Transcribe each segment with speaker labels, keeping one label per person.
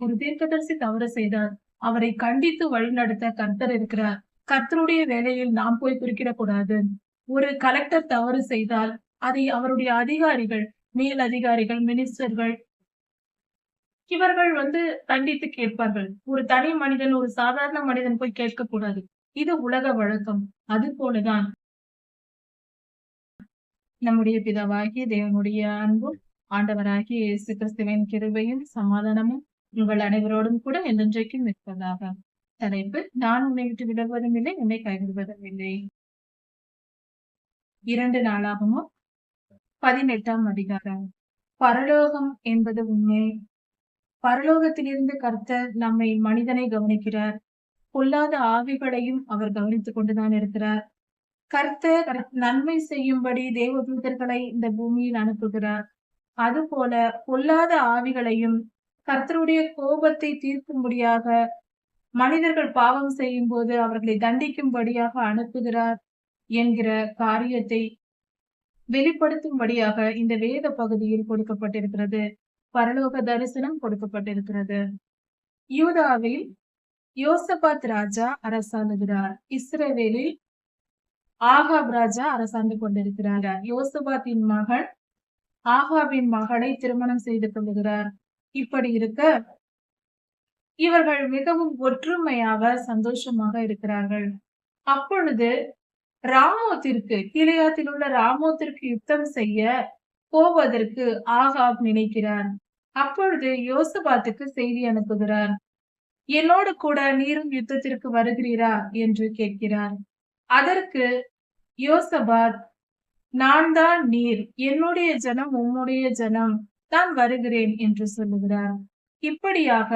Speaker 1: ஒரு தீர்க்கதரிசி தவறு செய்தார் அவரை கண்டித்து வழிநடத்த கர்த்தர் இருக்கிறார். கர்த்தருடைய வேலையில் நாம் போய் குறிக்கிடக்கூடாது. ஒரு கலெக்டர் தவறு செய்தால் அதை அவருடைய அதிகாரிகள் மேல் அதிகாரிகள் மினிஸ்டர்கள் இவர்கள் வந்து கண்டித்து கேட்பார்கள். ஒரு தனி மனிதன் ஒரு சாதாரண மனிதன் போய் கேட்க கூடாது இது உலக வழக்கம். அது போலதான் நம்முடைய பிதாவாகிய தேவனுடைய அன்பும் ஆண்டவராகிய இயேசு கிறிஸ்துவின் கிருபையும் சமாதானமும் உங்கள் அனைவரோடும் கூட என்றென்றைக்கும் இருப்பதாக தலைப்பு நான் உன்னை விட்டு விடுவதும் இல்லை உன்னை கைவிடுவதும் இல்லை. இரண்டு நாளாகவும் பதினெட்டாம் அதிகாரம். பரலோகம் என்பது உண்மை. பரலோகத்திலிருந்து கர்த்தர் நம்மை மனிதனை கவனிக்கிறார். பொல்லாத ஆவிகளையும் அவர் கவனித்துக் கொண்டுதான் இருக்கிறார். கர்த்தர் நன்மை செய்யும்படி தேவதூதர்களை இந்த பூமியில் அனுப்புகிறார். அதுபோல பொல்லாத ஆவிகளையும் கர்த்தருடைய கோபத்தை தீர்க்கும்படியாக மனிதர்கள் பாவம் செய்யும் போது அவர்களை தண்டிக்கும்படியாக அனுப்புகிறார் என்கிற காரியத்தை வெளிப்படுத்தும்படியாக இந்த வேத பகுதியில் கொடுக்கப்பட்டிருக்கிறது. பரலோக தரிசனம் கொடுக்கப்பட்டிருக்கிறது. யூதாவில் யோசபாத் ராஜா அரசாளுகிறார் இஸ்ரேவேலில் ஆகாப் ராஜா அரசாண்டு கொண்டிருக்கிறார். யோசபாத்தின் மகன் ஆகாவின் மகளை திருமணம் செய்து கொள்ளுகிறார். இப்படி இருக்க இவர்கள் மிகவும் ஒற்றுமையாக சந்தோஷமாக இருக்கிறார்கள். அப்பொழுது ராமோத்திற்கு கிளியாத்தில் உள்ள ராமோத்திற்கு யுத்தம் செய்ய போவதற்கு ஆகாப் நினைக்கிறார் அப்பொழுது யோசபாத்துக்கு செய்தி அனுப்புகிறார். என்னோடு கூட நீரும் யுத்தத்திற்கு வருகிறீரா? என்று கேட்கிறார். அதற்கு யோசபாத் நான் தான் நீர். என்னுடைய ஜனம் உம்முடைய ஜனம். தான் வருகிறேன் என்று சொல்லுகிறார். இப்படியாக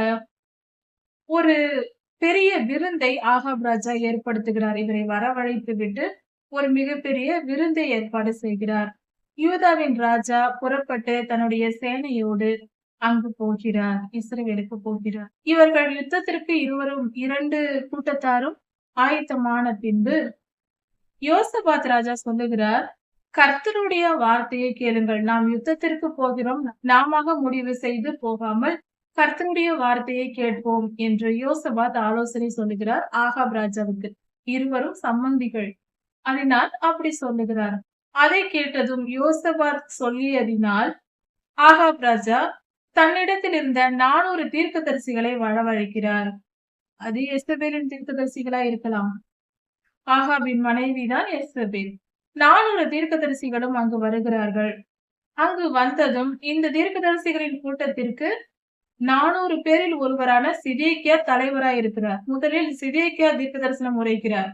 Speaker 1: ஒரு பெரிய விருந்தை ஆகாப் ராஜா ஏற்படுத்துகிறார். இவரை வரவழைத்து விட்டு ஒரு மிகப்பெரிய விருந்தை ஏற்பாடு செய்கிறார். யூதாவின் ராஜா புறப்பட்டு தன்னுடைய சேனையோடு அங்கு போகிறார். இஸ்ரேலுக்கு போகிறார். இவர்கள் யுத்தத்திற்கு இருவரும் இரண்டு கூட்டத்தாரும் ஆயத்தமான பின்பு யோசபாத் ராஜா சொல்லுகிறார் கர்த்தருடைய வார்த்தையை கேளுங்கள். நாம் யுத்தத்திற்கு போகிறோம். நாம முடிவு செய்து போகாமல் கர்த்தருடைய வார்த்தையை கேட்போம் என்று யோசபாத் ஆலோசனை சொல்லுகிறார் ஆகாப் ராஜாவுக்கு. இருவரும் சம்பந்திகள். அதனால் அப்படி சொல்லுகிறார். அதை கேட்டதும் யோசபாத் சொல்லியதினால் ஆகாப் ராஜா தன்னிடத்தில் இருந்த நானூறு தீர்க்கதரிசிகளை வரவழைக்கிறார். அது எஸ்தபேலின் தீர்க்கதரிசிகளா இருக்கலாம் ஆகாபின் மனைவிதான் எஸ்தபேல் நானூறு தீர்க்கதரிசிகளும் அங்கு வருகிறார்கள். அங்கு வந்ததும் இந்த தீர்க்கதரிசிகளின் கூட்டத்திற்கு நானூறு பேரில் ஒருவரான சிதேக்கியா தலைவராய் இருக்கிறார். முதலில் சிதேக்கியா தீர்க்க தரிசனம் உரைக்கிறார்.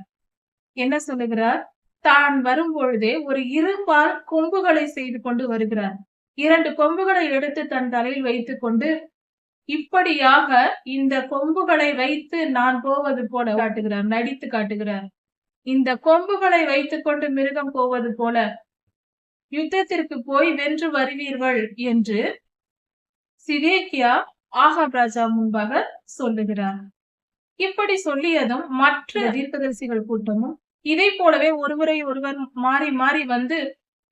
Speaker 1: என்ன சொல்லுகிறார்? தான் வரும் பொழுதே ஒரு இருபால் கொம்புகளை செய்து கொண்டு வருகிறார். இரண்டு கொம்புகளை எடுத்து தன் தலையில் வைத்துக் கொண்டு இப்படியாக இந்த கொம்புகளை வைத்து நான் போவது போல காட்டுகிறார் நடித்து காட்டுகிறார். இந்த கொம்புகளை வைத்துக் கொண்டு மிருகம் போவது போல யுத்தத்திற்கு போய் வென்று வருவீர்கள் என்று சிதேக்கியா ஆகாப் ராஜா முன்பாக சொல்லுகிறார். இப்படி சொல்லியதும் மற்ற தீர்க்கதரிசிகள் கூட்டமும் இதை போலவே ஒருவரை ஒருவர் மாறி மாறி வந்து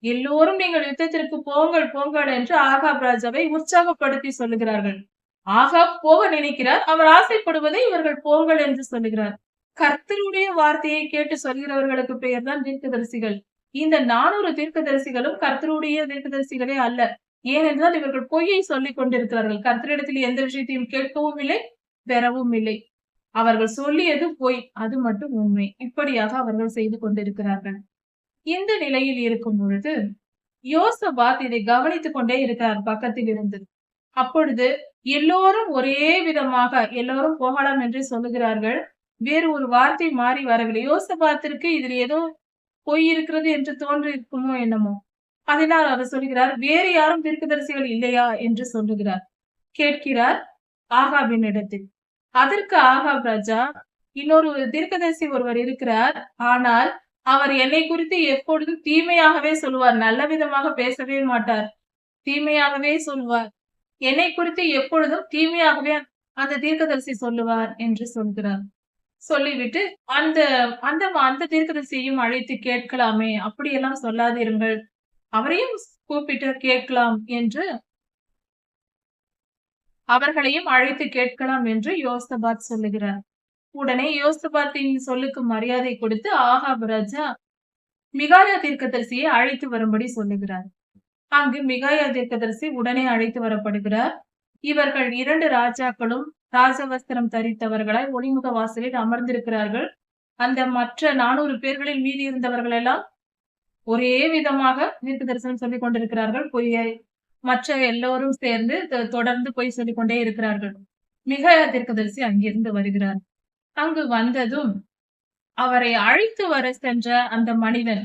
Speaker 1: எல்லோரும் நீங்கள் யுத்தத்திற்கு போங்கள் போங்கள் என்று ஆகாப் ராஜாவை உற்சாகப்படுத்தி சொல்லுகிறார்கள். ஆகாப் போக நினைக்கிறார். அவர் ஆசைப்படுவதை இவர்கள் போங்கள் என்று சொல்லுகிறார். கர்த்தருடைய வார்த்தையை கேட்டு சொல்கிறவர்களுக்கு பெயர் தான் தீர்க்கதரிசிகள். இந்த நானூறு தீர்க்கதரிசிகளும் கர்த்தருடைய தீர்க்கதரிசிகளே அல்ல. ஏனென்றால் இவர்கள் பொய்யை சொல்லிக் கொண்டிருக்கிறார்கள். கர்த்தரிடத்தில் எந்த விஷயத்தையும் கேட்கவும் இல்லை பெறவும் இல்லை. அவர்கள் சொல்லியது பொய் அது மட்டும் உண்மை. இப்படியாக அவர்கள் செய்து கொண்டிருக்கிறார்கள். இந்த நிலையில் இருக்கும் பொழுது யோசபாத் இதை கவனித்துக் கொண்டே இருக்கிறார் பக்கத்தில் இருந்து அப்பொழுது எல்லோரும் ஒரே விதமாக எல்லோரும் போகலாம் என்று சொல்லுகிறார்கள். வேறு ஒரு வார்த்தை மாறி வரவில்லை. யோசபாத்திற்கு இதில் ஏதோ பொய் இருக்கிறது என்று தோன்றி இருக்குமோ என்னமோ. அதனால் அவர் சொல்கிறார் வேறு யாரும் தீர்க்கதரிசிகள் இல்லையா? என்று சொல்லுகிறார். கேட்கிறார் ஆகாபின் இடத்தில். அதற்கு ஆகாப் ராஜா இன்னொரு தீர்க்கதரிசி ஒருவர் இருக்கிறார். ஆனால் அவர் என்னை குறித்து எப்பொழுதும் தீமையாகவே சொல்லுவார். நல்ல விதமாக பேசவே மாட்டார். தீமையாகவே சொல்வார் என்னை குறித்து எப்பொழுதும் தீமையாகவே அந்த தீர்க்கதரிசி சொல்லுவார் என்று சொல்கிறார். சொல்லிவிட்டு அந்த அந்த அந்த தீர்க்கதரிசியையும் அழைத்து கேட்கலாமே அப்படியெல்லாம் சொல்லாதிருங்கள் அவரையும் கூப்பிட்டு கேட்கலாம் என்று அவர்களையும் அழைத்து கேட்கலாம் என்று யோசபாத் சொல்லுகிறார். உடனே யோசபாத்தின் சொல்லுக்கு மரியாதை கொடுத்து ஆகாப் ராஜா மிகாயா தீர்க்கதரிசியை அழைத்து வரும்படி சொல்லுகிறார். அங்கு மிகாயா தீர்க்கதரிசி உடனே அழைத்து வரப்படுகிறார். இவர்கள் இரண்டு ராஜாக்களும் ராஜவஸ்திரம் தரித்தவர்களாய் ஒளிமுக வாசலில் அமர்ந்திருக்கிறார்கள். அந்த மற்ற நானூறு பேர்களில் மீதி இருந்தவர்கள் எல்லாம் ஒரே விதமாக தீர்க்க தரிசனம் சொல்லிக் கொண்டிருக்கிறார்கள். பொய்யை மற்ற எல்லோரும் சேர்ந்து தொடர்ந்து பொய் சொல்லிக் கொண்டே இருக்கிறார்கள். மிக தீர்க்கதரிசி அங்கிருந்து வருகிறார். அங்கு வந்ததும் அவரை அழைத்து வர சென்ற அந்த மனிதன்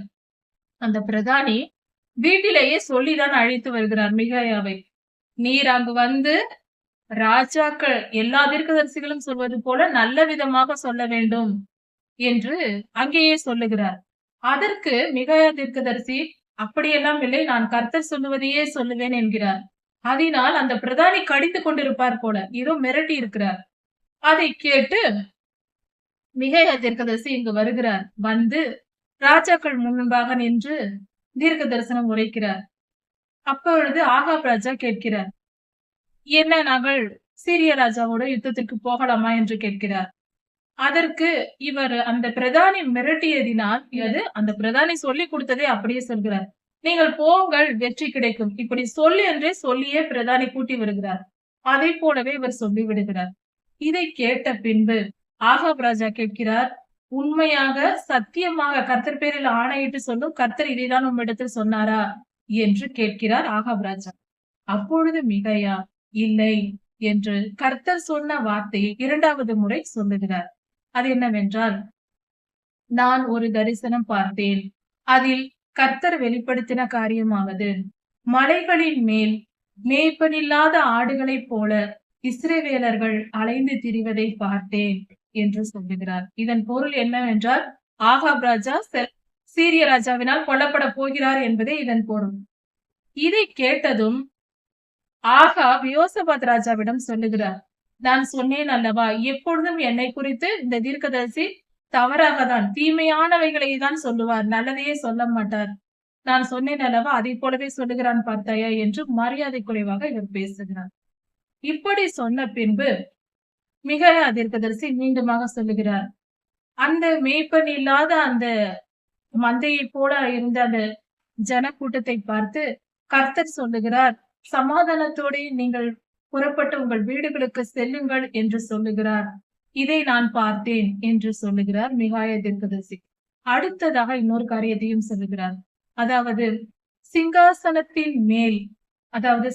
Speaker 1: அந்த பிரதானி வீட்டிலேயே சொல்லிதான் அழைத்து வருகிறார். மிகாயாவை நீர் அங்கு வந்து ராஜாக்கள் எல்லா தீர்க்கதரிசிகளும் சொல்வது போல நல்ல விதமாக சொல்ல வேண்டும் என்று அங்கேயே சொல்லுகிறார். அதற்கு மிகாயா தீர்க்கதரிசி அப்படியெல்லாம் இல்லை நான் கர்த்தர் சொல்லுவதையே சொல்லுவேன் என்கிறார். அதனால் அந்த பிரதானி கடிந்து கொண்டிருப்பார் போல ஏதோ மிரட்டி இருக்கிறார். அதை கேட்டு மிகையா தீர்க்கதரிசி இங்கு வருகிறார். வந்து ராஜாக்கள் முன்பாக நின்று தீர்க்க தரிசனம் உரைக்கிறார். அப்பொழுது ஆகாப் ராஜா கேட்கிறார் என்ன நாங்கள் சீரிய ராஜாவோட யுத்தத்திற்கு போகலாமா என்று கேட்கிறார். அதற்கு இவர் அந்த பிரதானி மிரட்டியதினால் அது அந்த பிரதானி சொல்லி கொடுத்ததை அப்படியே சொல்கிறார். நீங்கள் போங்கள் வெற்றி கிடைக்கும். இப்படி சொல்லி என்றே சொல்லியே பிரதானி கூட்டி வருகிறார். அதை போலவே இவர் சொல்லி விடுகிறார். இதை கேட்ட பின்பு ஆகாப் ராஜா கேட்கிறார் உண்மையாக சத்தியமாக கர்த்தர் பேரில் ஆணையிட்டு சொல்லும் கர்த்தர் இதைதான் உம்மிடத்தில் சொன்னாரா? என்று கேட்கிறார் ஆகாப் ராஜா. அப்பொழுது மிகையா இல்லை என்று கர்த்தர் சொன்ன வார்த்தையை இரண்டாவது முறை சொல்லுகிறார். அது என்னவென்றால் நான் ஒரு தரிசனம் பார்த்தேன். அதில் கர்த்தர் வெளிப்படுத்தின காரியமாவது மலைகளின் மேல் மேய்ப்பனில்லாத ஆடுகளைப் போல இஸ்ரேவேலர்கள் அலைந்து திரிவதை பார்த்தேன் என்று சொல்லுகிறார். இதன் பொருள் என்னவென்றால் ஆகாப் ராஜா செ- சீரிய ராஜாவினால் கொல்லப்பட போகிறார் என்பதே இதன் பொருள். இதை கேட்டதும் ஆகாப் யோசபாத் ராஜாவிடம் சொல்லுகிறார் நான் சொன்னேன் அல்லவா? எப்பொழுதும் என்னை குறித்து இந்த தீர்க்கதரிசி தவறாக தான் தீமையானவைகளை தான் சொல்லுவார் நல்லதையே சொல்ல மாட்டார். நான் சொன்னேன் அல்லவா? அதை போலவே சொல்லுகிறான் பார்த்தாயா? என்று மரியாதை குறைவாக இவர் பேசுகிறார். இப்படி சொன்ன பின்பு மிக தீர்க்கதரிசி மீண்டுமாக சொல்லுகிறார் அந்த மேய்ப்பன் இல்லாத அந்த மந்தையை போல இருந்த அந்த ஜனக்கூட்டத்தை பார்த்து கர்த்தர் சொல்லுகிறார் சமாதானத்தோടെ நீங்கள் புறப்பட்டு உங்கள் வீடுகளுக்கு செல்லுங்கள் என்று சொல்லுகிறார். இதை நான் பார்த்தேன் என்று சொல்லுகிறார் மிகாய தீர்க்கதரிசி. அடுத்ததாக இன்னொரு காரியத்தையும் சொல்லுகிறார். அதாவது சிங்காசனத்தின் மேல் அதாவது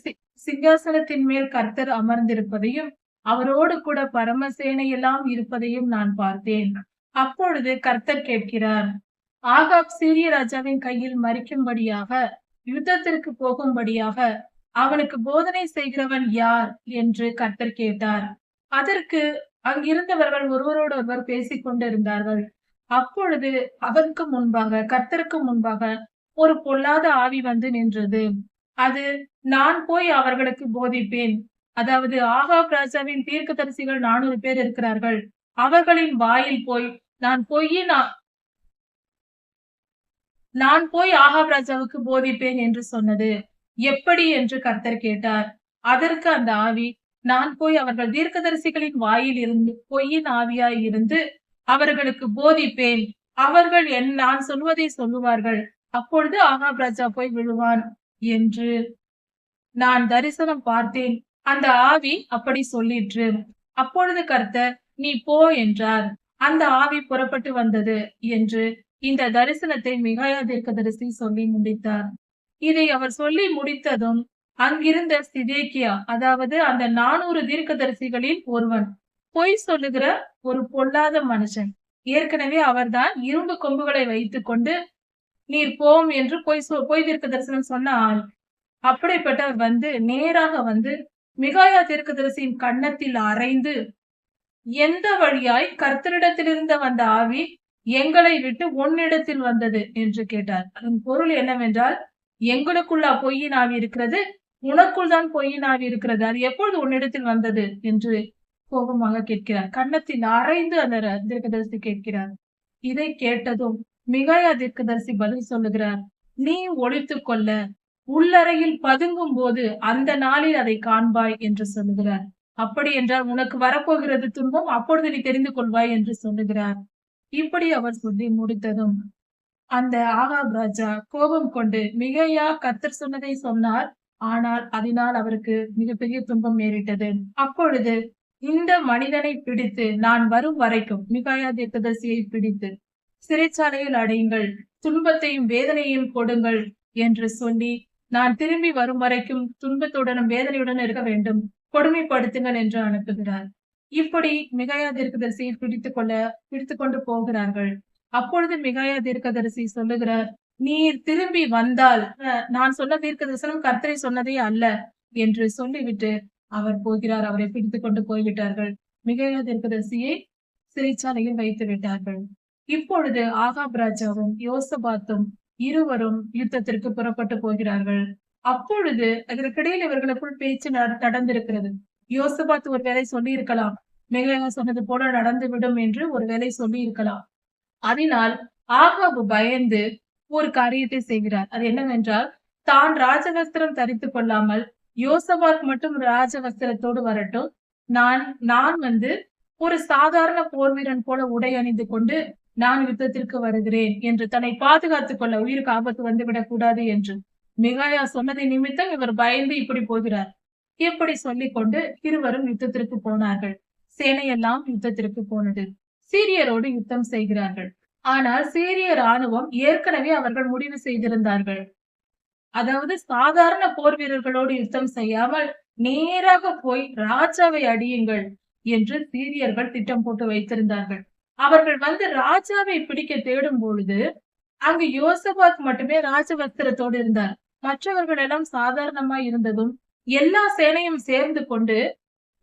Speaker 1: சிங்காசனத்தின் மேல் கர்த்தர் அமர்ந்திருப்பதையும் அவரோடு கூட பரமசேனை எல்லாம் இருப்பதையும் நான் பார்த்தேன். அப்பொழுது கர்த்தர் கேட்கிறார் ஆகாப் சீரிய ராஜாவின் கையில் மறிக்கும்படியாக யுத்தத்திற்கு போகும்படியாக அவனுக்கு போதனை செய்கிறவன் யார் என்று கர்த்தர் கேட்டார். அதற்கு அங்கிருந்தவர்கள் ஒருவரோடு ஒருவர் பேசிக் கொண்டிருந்தார்கள். அப்பொழுது அவருக்கு முன்பாக கர்த்தருக்கு முன்பாக ஒரு பொல்லாத ஆவி வந்து நின்றது. அது நான் போய் அவர்களுக்கு போதிப்பேன். அதாவது ஆகா ராஜாவின் தீர்க்கதரிசிகள் நானூறு பேர் இருக்கிறார்கள். அவர்களின் வாயில் போய் நான் போய் நான் நான் போய் ஆகாப் ராஜாவுக்கு போதிப்பேன் என்று சொன்னது. எப்படி என்று கர்த்தர் கேட்டார். அதற்கு அந்த ஆவி நான் போய் அவர்கள் தீர்க்கதரிசிகளின் வாயில் இருந்து பொய்யின் ஆவியாய் இருந்து அவர்களுக்கு போதிப்பேன். அவர்கள் என் நான் சொல்வதை சொல்லுவார்கள். அப்பொழுது ஆகாப் ராஜா போய் விழுவான் என்று நான் தரிசனம் பார்த்தேன். அந்த ஆவி அப்படி சொல்லிற்று. அப்பொழுது கர்த்தர் நீ போ என்றார். அந்த ஆவி புறப்பட்டு வந்தது என்று இந்த தரிசனத்தை மிகாயா தீர்க்கதரிசி சொல்லி முடித்தார். இதை அவர் சொல்லி முடித்ததும் அங்கிருந்த சிதேக்கியா அதாவது அந்த நானூறு தீர்க்கதரிசிகளில் ஒருவன் பொய் சொல்லுகிற ஒரு பொல்லாத மனுஷன். ஏற்கனவே அவர்தான் இரும்பு கொம்புகளை வைத்துக் கொண்டு நீர் போம் என்று பொய் சொ- பொய் தீர்க்க தரிசனம் சொன்ன ஆள். அப்படிப்பட்டவர் வந்து நேராக வந்து மிகாயா தீர்க்கதரிசியின் கன்னத்தில் அரைந்து எந்த வழியாய் கர்த்தரிடத்திலிருந்து வந்த ஆவி எங்களை விட்டு உன்னிடத்தில் வந்தது? என்று கேட்டார். அதன் பொருள் என்னவென்றால் எங்களுக்குள்ளா பொய்யின் ஆவி இருக்கிறது? உனக்குள் தான் பொய்யின் ஆவி இருக்கிறது. அது எப்பொழுது உன்னிடத்தில் வந்தது? என்று கோபமாக கேட்கிறார். கன்னத்தில் அரைந்து அந்த தீர்க்கதரிசி கேட்கிறார். இதை கேட்டதும் மிகாயா தீர்க்கதரிசி பதில் சொல்லுகிறார். நீ ஒழித்துக் கொள்ள உள்ளறையில் பதுங்கும் போது அந்த நாளில் அதை காண்பாய் என்று சொல்லுகிறார். அப்படி என்றால் உனக்கு வரப்போகிறது துன்பம் அப்பொழுது நீ தெரிந்து கொள்வாய் என்று சொல்லுகிறார். இப்படி அவர் சொல்லி முடித்ததும் அந்த ஆகாப் ராஜா கோபம் கொண்டு மிகையா கத்தர் சொன்னதை சொன்னார். ஆனால் அதனால் அவருக்கு மிகப்பெரிய துன்பம் நேரிட்டது அப்பொழுது இந்த மனிதனை பிடித்து நான் வரும் வரைக்கும் மிகாயா தீர்க்கதரிசியை பிடித்து சிறைச்சாலையில் அடையுங்கள். துன்பத்தையும் வேதனையும் கொடுங்கள் என்று சொல்லி நான் திரும்பி வரும் வரைக்கும் துன்பத்துடனும் வேதனையுடன் இருக்க வேண்டும். கொடுமைப்படுத்துங்கள் என்று அனுப்புகிறார். இப்படி மிகாயா தீர்க்கதரிசியை பிடித்துக் கொள்ள பிடித்துக் கொண்டு போகிறார்கள். அப்பொழுது மிகாயா தீர்க்கதரிசி சொல்லுகிறார் நீர் திரும்பி வந்தால் நான் சொன்ன தீர்க்க தரிசனம் கர்த்தரை சொன்னதே அல்ல என்று சொல்லிவிட்டு அவர் போகிறார். அவரை பிடித்து கொண்டு போய்விட்டார்கள். மிகையா தீர்க்கதரிசியை சிறைச்சாலையில் வைத்து விட்டார்கள். இப்பொழுது ஆகாப் ராஜாவும் யோசபாத்தும் இருவரும் யுத்தத்திற்கு புறப்பட்டு போகிறார்கள். அப்பொழுது அதற்கிடையில் இவர்களுக்குள் பேச்சு நட- நடந்திருக்கிறது. யோசபாத் ஒரு வேலை சொல்லி இருக்கலாம் மிகையா சொன்னது போல நடந்துவிடும் என்று ஒரு வேலை சொல்லி இருக்கலாம் அதனால் ஆகாபு பயந்து ஒரு காரியத்தை செய்கிறார். அது என்னவென்றால் தான் ராஜவஸ்திரம் தரித்துக் கொள்ளாமல் யோசபாத் மட்டும் ராஜவஸ்திரத்தோடு வரட்டும். நான் நான் வந்து ஒரு சாதாரண போர் வீரன் போல உடை அணிந்து கொண்டு நான் யுத்தத்திற்கு வருகிறேன் என்று தன்னை பாதுகாத்துக் கொள்ள உயிருக்கு ஆபத்து வந்துவிடக் கூடாது என்று மிகாயா சொன்னதை நிமித்தம் இவர் பயந்து இப்படி போகிறார். இப்படி சொல்லிக் கொண்டு இருவரும் யுத்தத்திற்கு போனார்கள். சேனையெல்லாம் யுத்தத்திற்கு போனது. சீரியரோடு யுத்தம் செய்கிறார்கள். ஆனால் சீரிய ராணுவம் ஏற்கனவே அவர்கள் முடிவு செய்திருந்தார்கள். அதாவது சாதாரண போர் வீரர்களோடு யுத்தம் செய்யாமல் நேராக போய் ராஜாவை அடியுங்கள் என்று சீரியர்கள் திட்டம் போட்டு வைத்திருந்தார்கள். அவர்கள் வந்து ராஜாவை பிடிக்க தேடும் பொழுது அங்கு யோசபாத் மட்டுமே ராஜவஸ்திரத்தோடு இருந்தார். மற்றவர்கள் எல்லாம் சாதாரணமா இருந்ததும் எல்லா சேனையும் சேர்ந்து கொண்டு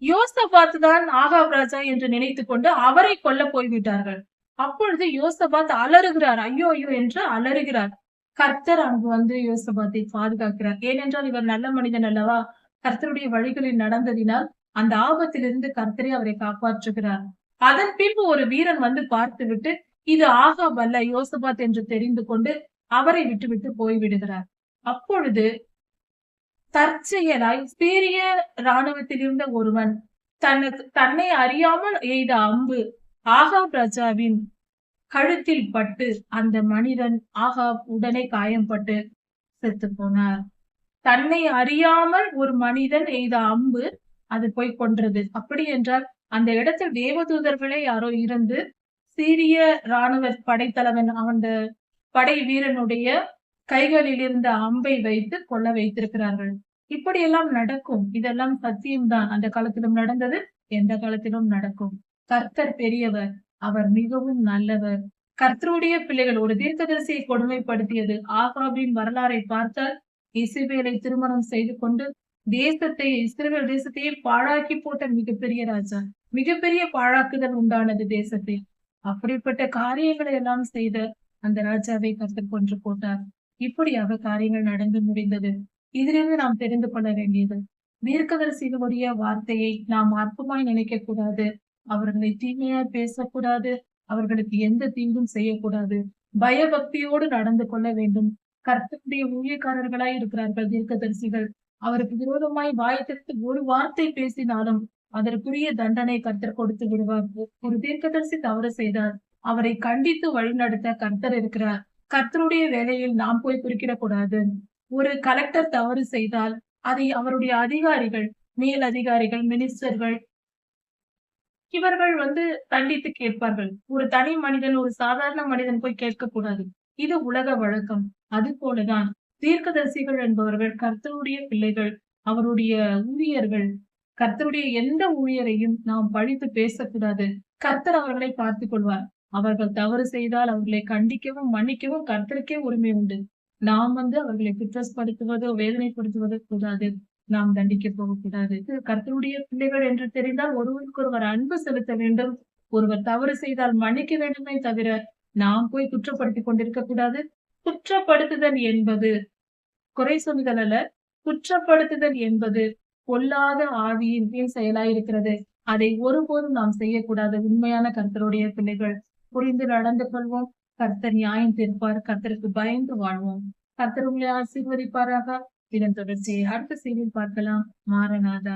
Speaker 1: யோசபாத் தான் ஆகாப் ராஜா என்று நினைத்துக் கொண்டு அவரை கொல்ல போய்விட்டார்கள். அப்பொழுது யோசபாத் அலறுகிறார். ஐயோ ஐயோ என்று அலறுகிறார். கர்த்தர் அங்கு வந்து யோசபாத்தை பாதுகாக்கிறார். ஏனென்றால் இவர் நல்ல மனிதன் அல்லவா? கர்த்தருடைய வழிகளில் நடந்ததினால் அந்த ஆபத்திலிருந்து கர்த்தரை அவரை காப்பாற்றுகிறார். அதன் பின்பு ஒரு வீரன் வந்து பார்த்துவிட்டு இது ஆகாப் அல்ல யோசபாத் என்று தெரிந்து கொண்டு அவரை விட்டுவிட்டு போய்விடுகிறார். அப்பொழுது தற்செயலாய் சீரிய இராணுவத்தில் இருந்த ஒருவன் தனக்கு தன்னை அறியாமல் எய்த அம்பு ஆகாப் ராஜாவின் கழுத்தில் பட்டு அந்த மனிதன் ஆகாப் உடனே காயம்பட்டு செத்து போனார். தன்னை அறியாமல் ஒரு மனிதன் எய்த அம்பு அது போய் கொன்றது. அப்படி என்றால் அந்த இடத்தில் தேவதூதர்களே யாரோ இருந்து சீரிய இராணுவ படைத்தலைவன் அந்த படை வீரனுடைய கைகளில் இருந்த அம்பை வைத்து கொள்ள வைத்திருக்கிறார்கள். இப்படியெல்லாம் நடக்கும். இதெல்லாம் சத்தியம்தான். அந்த காலத்திலும் நடந்தது எந்த காலத்திலும் நடக்கும். கர்த்தர் பெரியவர் அவர் மிகவும் நல்லவர். கர்த்தருடைய பிள்ளைகள் ஒரு தீர்க்கதரிசியை கொடுமைப்படுத்தியது. ஆகாபின் வரலாறை பார்த்தால் இசைவேலை திருமணம் செய்து கொண்டு தேசத்தை இஸ்ரேல் தேசத்தையே பாழாக்கி போட்ட மிகப்பெரிய ராஜா. மிகப்பெரிய பாழாக்குதல் உண்டானது தேசத்தை. அப்படிப்பட்ட காரியங்களை எல்லாம் செய்த அந்த ராஜாவை கர்த்தர் கொன்று போட்டார். இப்படியாக காரியங்கள் நடந்து முடிந்தது. இதிலிருந்து நாம் தெரிந்து கொள்ள வேண்டியது. தீர்க்கதரிசிகளுடைய வார்த்தையை நாம் அற்பமாய் நினைக்க கூடாது அவர்களை தீமையாய் பேசக்கூடாது. அவர்களுக்கு எந்த தீங்கும் செய்யக்கூடாது. பயபக்தியோடு நடந்து கொள்ள வேண்டும். கர்த்தருடைய ஊழியக்காரர்களாய் இருக்கிறார்கள் தீர்க்கதரிசிகள் அவருக்கு விரோதமாய் வாயத்திற்கு ஒரு வார்த்தை பேசினாலும் அதற்குரிய தண்டனை கர்த்தர் கொடுத்து விடுவார். ஒரு தீர்க்கதரிசி தவறு செய்தார் அவரை கண்டித்து வழிநடத்த கர்த்தர் இருக்கிறார். கர்த்தருடைய வேலையில் நாம் போய் குறுக்கிடக்கூடாது. ஒரு கலெக்டர் தவறு செய்தால் அதை அவருடைய அதிகாரிகள் மேல் அதிகாரிகள் மினிஸ்டர்கள் இவர்கள் வந்து தண்டித்து கேட்பார்கள். ஒரு தனி மனிதன் ஒரு சாதாரண மனிதன் போய் கேட்கக்கூடாது. இது உலக வழக்கம். அது போலதான் தீர்க்கதரிசிகள் என்பவர்கள் கர்த்தருடைய பிள்ளைகள் அவருடைய ஊழியர்கள் கர்த்தருடைய எந்த ஊழியரையும் நாம் பழித்து பேசக்கூடாது. கர்த்தர் அவர்களை பார்த்துக் கொள்வார் அவர்கள் தவறு செய்தால் அவர்களை கண்டிக்கவும் மன்னிக்கவும் கர்த்தருக்கே உரிமை உண்டு. நாம் வந்து அவர்களை குற்றப்படுத்துவதோ வேதனைப்படுத்துவதோ கூடாது. நாம் தண்டிக்க போகக்கூடாது. கர்த்தருடைய பிள்ளைகள் என்று தெரிந்தால் ஒருவருக்கு ஒருவர் அன்பு செலுத்த வேண்டும். ஒருவர் தவறு செய்தால் மன்னிக்க வேண்டுமே தவிர நாம் போய் குற்றப்படுத்திக் கொண்டிருக்க கூடாது குற்றப்படுத்துதல் என்பது குறை சொல்லுதல் அல்ல. குற்றப்படுத்துதல் என்பது பொல்லாத ஆவியின் கீழ் செயலாயிருக்கிறது. அதை ஒருபோதும் நாம் செய்யக்கூடாது. உண்மையான கர்த்தருடைய பிள்ளைகள். புரிந்து நடந்து கொள்வோம். கர்த்தர் நியாயம் தீர்ப்பார் கர்த்தருக்கு பயந்து வாழ்வோம். கர்த்தர் உங்களை ஆசீர்வதிப்பாராக. இதன் தொடர்ச்சியை அடுத்த செய்தியில் பார்க்கலாம். மாரநாதா